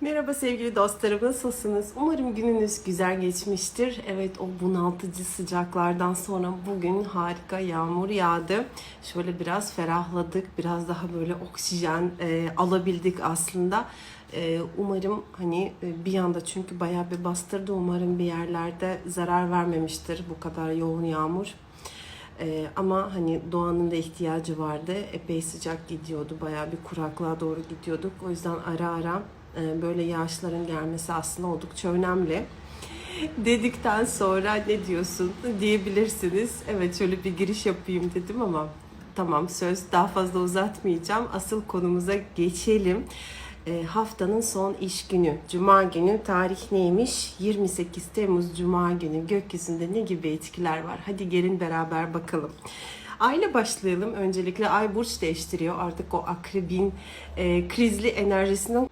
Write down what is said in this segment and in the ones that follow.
Merhaba sevgili dostlarım, nasılsınız? Umarım gününüz güzel geçmiştir. Evet, o bunaltıcı sıcaklardan sonra bugün harika yağmur yağdı. Şöyle biraz ferahladık, biraz daha böyle oksijen e, alabildik aslında. E, umarım hani e, bir anda çünkü bayağı bir bastırdı. Umarım bir yerlerde zarar vermemiştir bu kadar yoğun yağmur. Ee, ama hani doğanın da ihtiyacı vardı. Epey sıcak gidiyordu. Bayağı bir kuraklığa doğru gidiyorduk. O yüzden ara ara böyle yağışların gelmesi aslında oldukça önemli. Dedikten sonra ne diyorsun diyebilirsiniz. Evet şöyle bir giriş yapayım dedim ama tamam söz daha fazla uzatmayacağım. Asıl konumuza geçelim. E, haftanın son iş günü. Cuma günü tarih neymiş? 28 Temmuz Cuma günü gökyüzünde ne gibi etkiler var? Hadi gelin beraber bakalım. Aile başlayalım. Öncelikle ay burç değiştiriyor. Artık o akrebin e, krizli enerjisinden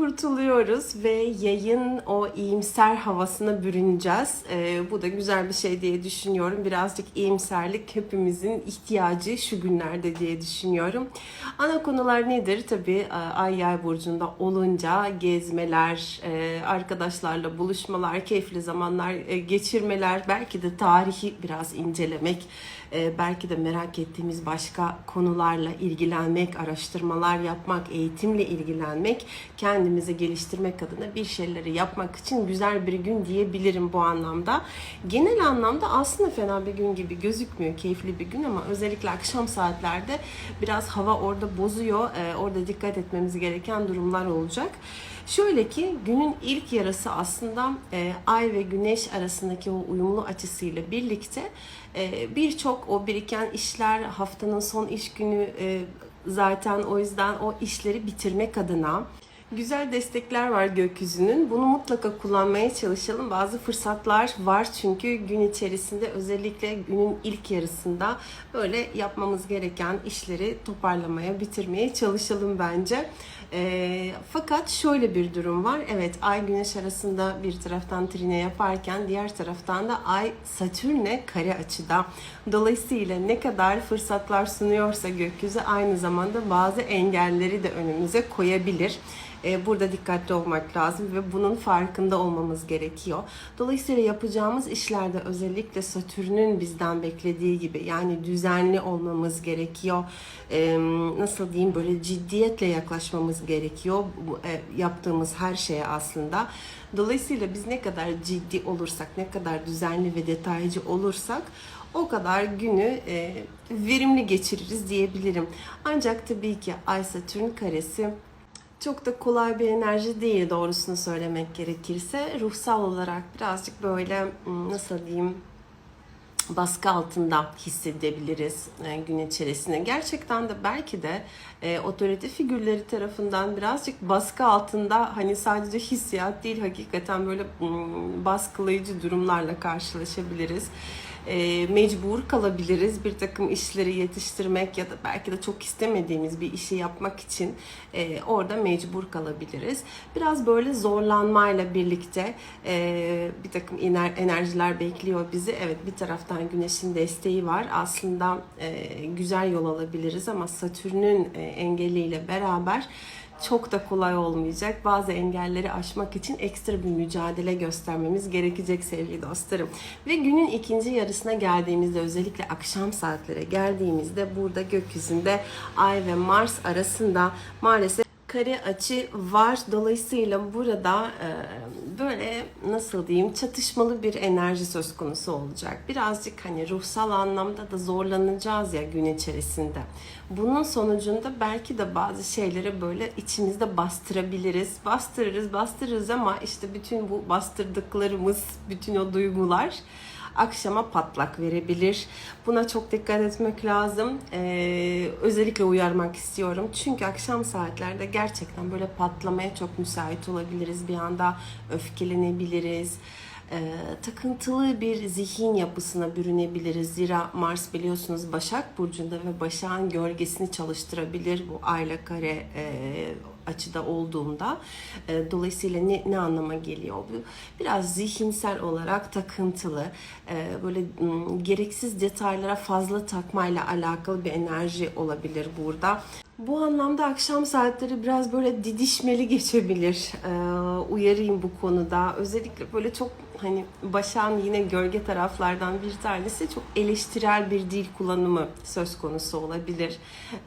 kurtuluyoruz ve yayın o iyimser havasına bürüneceğiz. Ee, bu da güzel bir şey diye düşünüyorum. Birazcık iyimserlik hepimizin ihtiyacı şu günlerde diye düşünüyorum. Ana konular nedir? Tabii e, Ay Yay burcunda olunca gezmeler, e, arkadaşlarla buluşmalar, keyifli zamanlar e, geçirmeler, belki de tarihi biraz incelemek, e, belki de merak ettiğimiz başka konularla ilgilenmek, araştırmalar yapmak, eğitimle ilgilenmek, kendimizi geliştirmek adına bir şeyleri yapmak için güzel bir gün diyebilirim bu anlamda. Genel anlamda aslında fena bir gün gibi gözükmüyor, keyifli bir gün ama özellikle akşam saatlerde biraz hava orada bozuyor. E, orada dikkat etmemiz gereken durumlar olacak. Şöyle ki günün ilk yarısı aslında e, ay ve güneş arasındaki o uyumlu açısıyla birlikte e, birçok o biriken işler haftanın son iş günü e, zaten o yüzden o işleri bitirmek adına Güzel destekler var gökyüzünün. Bunu mutlaka kullanmaya çalışalım. Bazı fırsatlar var çünkü gün içerisinde özellikle günün ilk yarısında böyle yapmamız gereken işleri toparlamaya, bitirmeye çalışalım bence. E, fakat şöyle bir durum var. Evet ay güneş arasında bir taraftan trine yaparken diğer taraftan da ay satürne kare açıda. Dolayısıyla ne kadar fırsatlar sunuyorsa gökyüzü aynı zamanda bazı engelleri de önümüze koyabilir. E, burada dikkatli olmak lazım ve bunun farkında olmamız gerekiyor. Dolayısıyla yapacağımız işlerde özellikle Satürn'ün bizden beklediği gibi yani düzenli olmamız gerekiyor. Nasıl diyeyim böyle ciddiyetle yaklaşmamız gerekiyor e, yaptığımız her şeye aslında. Dolayısıyla biz ne kadar ciddi olursak, ne kadar düzenli ve detaycı olursak o kadar günü e, verimli geçiririz diyebilirim. Ancak tabii ki Ay Satürn karesi çok da kolay bir enerji değil doğrusunu söylemek gerekirse. Ruhsal olarak birazcık böyle nasıl diyeyim baskı altında hissedebiliriz e, gün içerisinde. Gerçekten de belki de e, otorite figürleri tarafından birazcık baskı altında hani sadece hissiyat değil hakikaten böyle baskılayıcı durumlarla karşılaşabiliriz e, mecbur kalabiliriz bir takım işleri yetiştirmek ya da belki de çok istemediğimiz bir işi yapmak için e, orada mecbur kalabiliriz. Biraz böyle zorlanmayla birlikte e, bir takım ener, enerjiler bekliyor bizi. Evet bir taraftan güneşin desteği var. Aslında e, güzel yol alabiliriz ama Satürn'ün e, engeliyle beraber çok da kolay olmayacak. Bazı engelleri aşmak için ekstra bir mücadele göstermemiz gerekecek sevgili dostlarım. Ve günün ikinci yarısına geldiğimizde özellikle akşam saatlere geldiğimizde burada gökyüzünde Ay ve Mars arasında maalesef kare açı var. Dolayısıyla burada böyle nasıl diyeyim çatışmalı bir enerji söz konusu olacak. Birazcık hani ruhsal anlamda da zorlanacağız ya gün içerisinde. Bunun sonucunda belki de bazı şeyleri böyle içimizde bastırabiliriz. Bastırırız, bastırırız ama işte bütün bu bastırdıklarımız, bütün o duygular akşama patlak verebilir. Buna çok dikkat etmek lazım. Ee, özellikle uyarmak istiyorum. Çünkü akşam saatlerde gerçekten böyle patlamaya çok müsait olabiliriz. Bir anda öfkelenebiliriz e, takıntılı bir zihin yapısına bürünebiliriz. Zira Mars biliyorsunuz Başak Burcu'nda ve Başak'ın gölgesini çalıştırabilir. Bu ayla kare e, açıda olduğunda e, dolayısıyla ne, ne anlama geliyor bu? Biraz zihinsel olarak takıntılı, e, böyle m, gereksiz detaylara fazla takmayla alakalı bir enerji olabilir burada. Bu anlamda akşam saatleri biraz böyle didişmeli geçebilir. Ee, uyarayım bu konuda. Özellikle böyle çok hani başan yine gölge taraflardan bir tanesi çok eleştirel bir dil kullanımı söz konusu olabilir.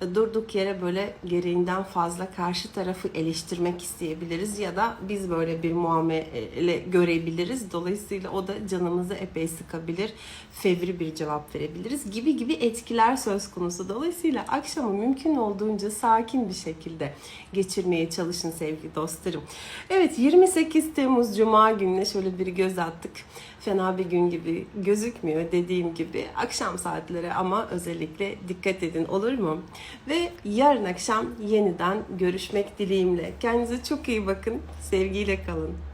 Ee, Durduk yere böyle gereğinden fazla karşı tarafı eleştirmek isteyebiliriz ya da biz böyle bir muamele görebiliriz. Dolayısıyla o da canımızı epey sıkabilir. Fevri bir cevap verebiliriz gibi gibi etkiler söz konusu. Dolayısıyla akşamı mümkün olduğunca sakin bir şekilde geçirmeye çalışın sevgili dostlarım. Evet 28 Temmuz Cuma gününe şöyle bir göz attık. Fena bir gün gibi gözükmüyor dediğim gibi akşam saatleri ama özellikle dikkat edin olur mu? Ve yarın akşam yeniden görüşmek dileğimle. Kendinize çok iyi bakın. Sevgiyle kalın.